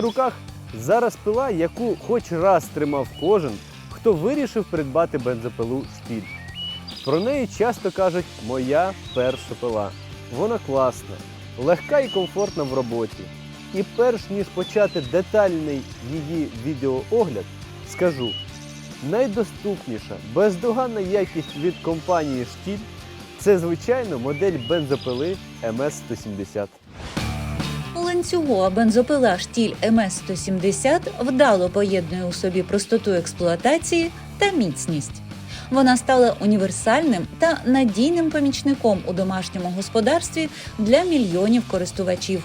руках зараз пила, яку хоч раз тримав кожен, хто вирішив придбати бензопилу штіль. Про неї часто кажуть моя перша пила. Вона класна, легка і комфортна в роботі. І перш ніж почати детальний її відеоогляд, скажу: найдоступніша, бездоганна якість від компанії Штіль це, звичайно, модель бензопили МС-170. У ланцюгова бензопила штіль МС-170 вдало поєднує у собі простоту експлуатації та міцність. Вона стала універсальним та надійним помічником у домашньому господарстві для мільйонів користувачів.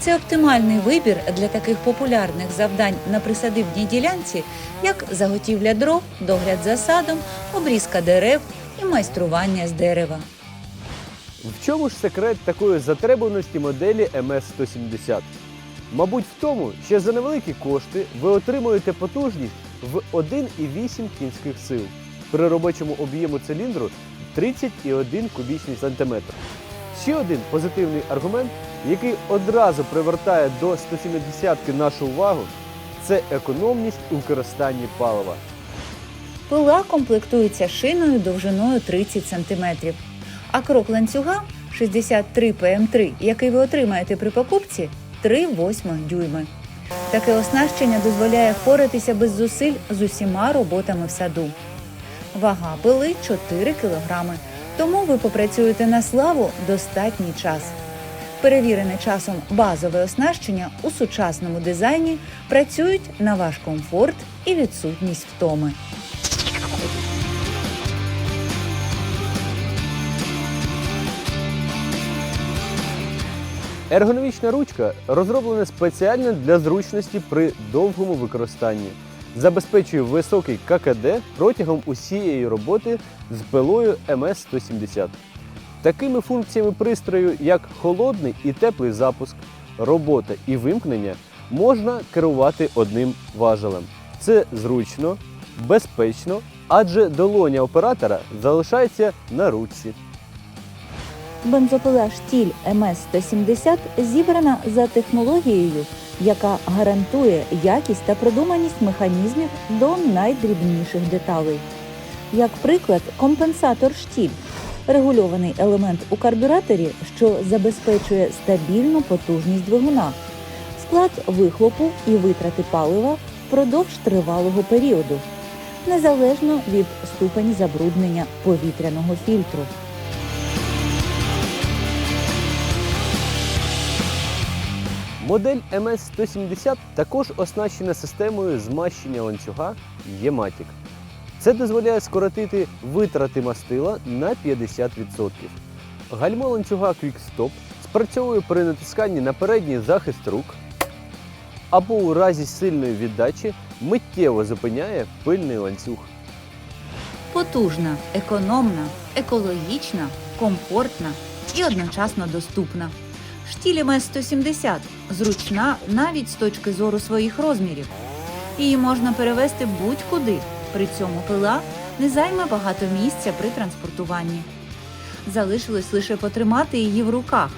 Це оптимальний вибір для таких популярних завдань на присадибній ділянці, як заготівля дров, догляд за садом, обрізка дерев і майстрування з дерева. В чому ж секрет такої затребуваності моделі МС-170? Мабуть, в тому, що за невеликі кошти ви отримуєте потужність в 1,8 кінських сил при робочому об'єму циліндру 30,1 кубічний сантиметр. Ще один позитивний аргумент, який одразу привертає до 170-ки нашу увагу, це економність у використанні палива. Пила комплектується шиною довжиною 30 см, а крок ланцюга 63 ПМ3, який ви отримаєте при покупці, 3,8 дюйми. Таке оснащення дозволяє впоратися без зусиль з усіма роботами в саду. Вага пили 4 кг, тому ви попрацюєте на славу достатній час. Перевірене часом базове оснащення у сучасному дизайні працюють на ваш комфорт і відсутність втоми. Ергономічна ручка розроблена спеціально для зручності при довгому використанні. Забезпечує високий ККД протягом усієї роботи з пилою МС-170. Такими функціями пристрою, як холодний і теплий запуск, робота і вимкнення, можна керувати одним важелем. Це зручно, безпечно, адже долоня оператора залишається на ручці. Бензопила штіль МС-170 зібрана за технологією, яка гарантує якість та продуманість механізмів до найдрібніших деталей. Як приклад, компенсатор штіль регульований елемент у карбюраторі, що забезпечує стабільну потужність двигуна, склад вихлопу і витрати палива впродовж тривалого періоду, незалежно від ступені забруднення повітряного фільтру. Модель MS-170 також оснащена системою змащення ланцюга Єматік. Це дозволяє скоротити витрати мастила на 50%. Гальмо ланцюга Quick Stop спрацьовує при натисканні на передній захист рук або у разі сильної віддачі миттєво зупиняє пильний ланцюг. Потужна, економна, екологічна, комфортна і одночасно доступна. Штіль МС-170 зручна навіть з точки зору своїх розмірів. Її можна перевезти будь-куди. При цьому пила не займе багато місця при транспортуванні. Залишилось лише потримати її в руках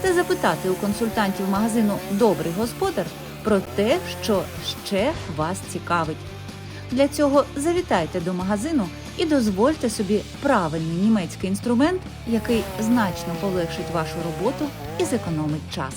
та запитати у консультантів магазину Добрий господар про те, що ще вас цікавить. Для цього завітайте до магазину і дозвольте собі правильний німецький інструмент, який значно полегшить вашу роботу і зекономить час.